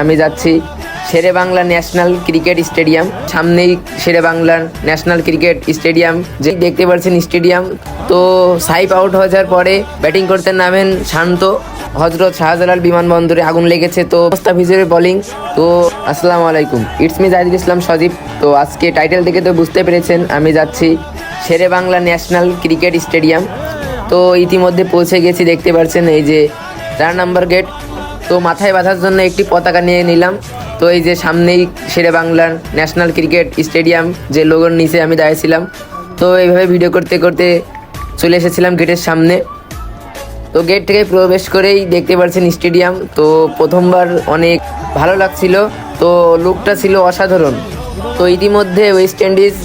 আমি যাচ্ছি Shere Bangla national cricket stadium. সামনেই শেরে বাংলার ন্যাশনাল ক্রিকেট স্টেডিয়াম, যে দেখতে পাচ্ছেন স্টেডিয়াম। তো সাইপ আউট হয়ে যাওয়ার পরে ব্যাটিং করতে নামেন শান্ত। হজরত শাহজালাল বিমানবন্দরে আগুন লেগেছে, তো মুস্তাফিজের বোলিং। তো আসসালামু আলাইকুম। It's me Jahidul Islam Sajib. তো আজকে টাইটেল থেকে তো বুঝতে পেরেছেন, আমি যাচ্ছি Shere Bangla national cricket stadium. তো ইতিমধ্যে পৌঁছে গেছি, দেখতে পাচ্ছেন এই যে চার নাম্বার গেট তো মাথায় বাঁধার জন্য একটি পতাকা নিয়ে নিলাম। তো এই যে সামনেই শেরে বাংলার ন্যাশনাল ক্রিকেট স্টেডিয়াম, যে লোগোর নিচে আমি দাঁড়িয়েছিলাম তো এইভাবে ভিডিও করতে করতে চলে এসেছিলাম গেটের সামনে। তো গেট থেকে প্রবেশ করেই দেখতে পাচ্ছেন স্টেডিয়াম। তো প্রথমবার অনেক ভালো লাগছিল। তো লুকটা ছিল অসাধারণ। তো ইতিমধ্যে ওয়েস্ট ইন্ডিজ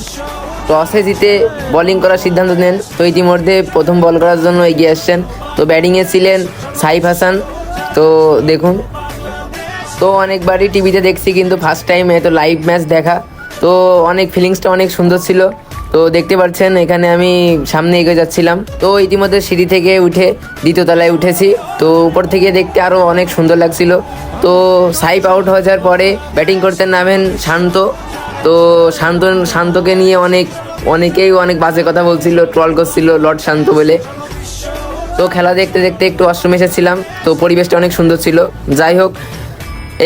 টসে জিতে বোলিং করার সিদ্ধান্ত নেন। তো ইতিমধ্যে প্রথম বল করার জন্য এগিয়ে আসছেন। তো ব্যাটিংয়ে ছিলেন সাইফ হাসান। তো দেখুন, তো অনেকবারই টিভিতে দেখছি কিন্তু ফার্স্ট টাইম এত লাইভ ম্যাচ দেখা। তো অনেক ফিলিংসটা অনেক সুন্দর ছিল। তো দেখতে পাচ্ছেন, এখানে আমি সামনে এগিয়ে যাচ্ছিলাম। তো ইতিমধ্যে সিঁড়ি থেকে উঠে দ্বিতীয় তলায় উঠেছি। তো উপর থেকে দেখতে আরও অনেক সুন্দর লাগছিল। তো সাইপ আউট হয়ে যাওয়ার পরে ব্যাটিং করতে নামেন শান্ত। তো শান্ত শান্তকে নিয়ে অনেক, অনেকেই অনেক বাজে কথা বলছিল ট্রল করছিল লর্ড শান্ত বলে। তো খেলা দেখতে দেখতে একটু অষ্টম এসেছিলাম, তো পরিবেশটা অনেক সুন্দর ছিল। যাই হোক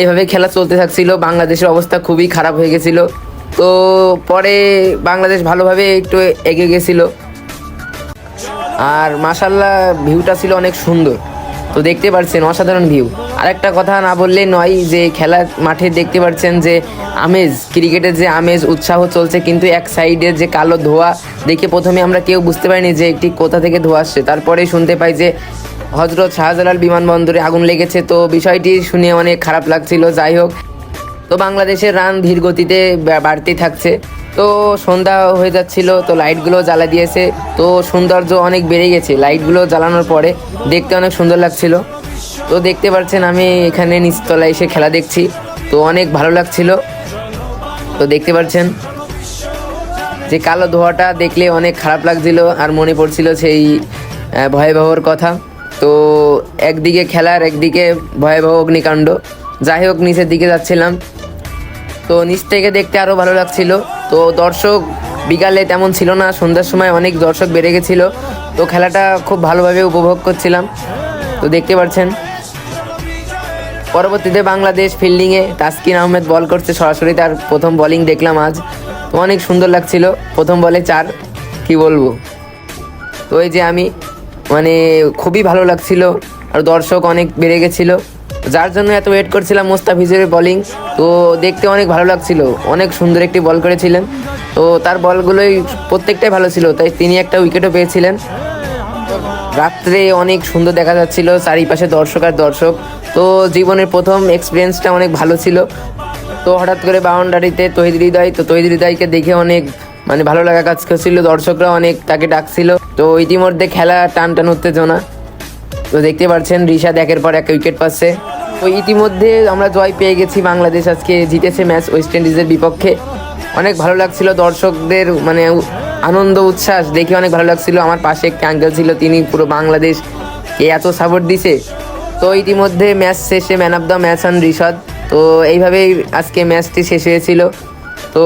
এইভাবে খেলা চলতে থাকছিল, বাংলাদেশের অবস্থা খুবই খারাপ হয়ে গেছিল। তো পরে বাংলাদেশ ভালোভাবে একটু এগিয়ে গেছিল। আর মাসাল্লাহ ভিউটা ছিল অনেক সুন্দর। তো দেখতে পারছেন, অসাধারণ ভিউ। আরেকটা কথা না বললে নয় যে খেলা মাঠে দেখতে পাচ্ছেন যে আমেজ, ক্রিকেটের যে আমেজ, উৎসাহ চলছে, কিন্তু এক সাইডে যে কালো ধোয়া দেখে প্রথমে আমরা কেউ বুঝতে পারিনি যে একটি কোথা থেকে ধোয়া আসছে। তারপরে শুনতে পাই যে হজরত শাহজালাল বিমানবন্দরে আগুন লেগেছে। তো বিষয়টি শুনে অনেক খারাপ লাগছিল। যাই হোক, তো বাংলাদেশের রান ধীর গতিতে বাড়তেই থাকছে। তো সন্ধ্যা হয়ে যাচ্ছিল, তো লাইটগুলো জ্বালা দিয়েছে। তো সৌন্দর্য অনেক বেড়ে গেছে। লাইটগুলো জ্বালানোর পরে দেখতে অনেক সুন্দর লাগছিল। তো দেখতে পাচ্ছেন, আমি এখানে নিচতলায় এসে খেলা দেখছি। তো অনেক ভালো লাগছিল। তো দেখতে পাচ্ছেন, যে কালো ধোয়াটা দেখলে অনেক খারাপ লাগছিল আর মনে পড়ছিল সেই ভয়াবহর কথা। তো একদিকে খেলার একদিকে ভয়াবহ অগ্নিকাণ্ড। যাই হোক, নিচের দিকে যাচ্ছিলাম। তো নিচ থেকে দেখতে আরও ভালো লাগছিল। তো দর্শক, বিকালে তেমন ছিল না, সন্ধ্যার সময় অনেক দর্শক বেড়ে গেছিল। তো খেলাটা খুব ভালোভাবে উপভোগ করছিলাম। তো দেখতে পাচ্ছেন পরবর্তীতে বাংলাদেশ ফিল্ডিংয়ে তাসকিন আহমেদ বল করছে সরাসরি, তার প্রথম বলিং দেখলাম আজ। অনেক সুন্দর লাগছিল, প্রথম বলে চার, কি বলব? তো এই যে আমি মানে খুবই ভালো লাগছিল, আর দর্শক অনেক বেড়ে গেছিল। যার জন্য এত ওয়েট করছিলাম মোস্তাফিজের বলিং তো দেখতে অনেক ভালো লাগছিল। অনেক সুন্দর একটি বল করেছিলেন। তো তার বলগুলোই প্রত্যেকটাই ভালো ছিল, তাই তিনি একটা উইকেটও পেয়েছিলেন। রাত্রে অনেক সুন্দর দেখা যাচ্ছিল, চারিপাশে দর্শক আর দর্শক। তো জীবনের প্রথম এক্সপিরিয়েন্সটা অনেক ভালো ছিল। তো হঠাৎ করে বাউন্ডারিতে তহিদ হৃদয়, তো তহিদ হৃদয়কে দেখে অনেক মানে ভালো লাগা কাজ করছিল, দর্শকরা অনেক তাকে ডাকছিল। তো ইতিমধ্যে খেলা টান টান উত্তেজনা। তো দেখতে পাচ্ছেন, রিশাদ একের পর এক উইকেট পাচ্ছে। তো ইতিমধ্যে আমরা জয় পেয়ে গেছি, বাংলাদেশ আজকে জিতেছে ম্যাচ ওয়েস্ট ইন্ডিজের বিপক্ষে। অনেক ভালো লাগছিল দর্শকদের মানে আনন্দ, উচ্ছ্বাস, দেখে অনেক ভালো লাগছিল। আমার পাশে একটি আঙ্কেল ছিল, তিনি পুরো বাংলাদেশ কে এত সাপোর্ট দিছে। তো ইতিমধ্যে ম্যাচ শেষে man of the match on Rishad. তো এইভাবেই আজকে ম্যাচটি শেষ হয়েছিল। তো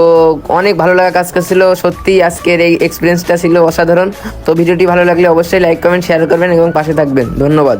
অনেক ভালো লাগা কাজ করছিল। সত্যি আজকের এই এক্সপিরিয়েন্সটা ছিল অসাধারণ। তো ভিডিওটি ভালো লাগলে অবশ্যই লাইক কমেন্ট শেয়ার করবেন এবং পাশে থাকবেন। ধন্যবাদ।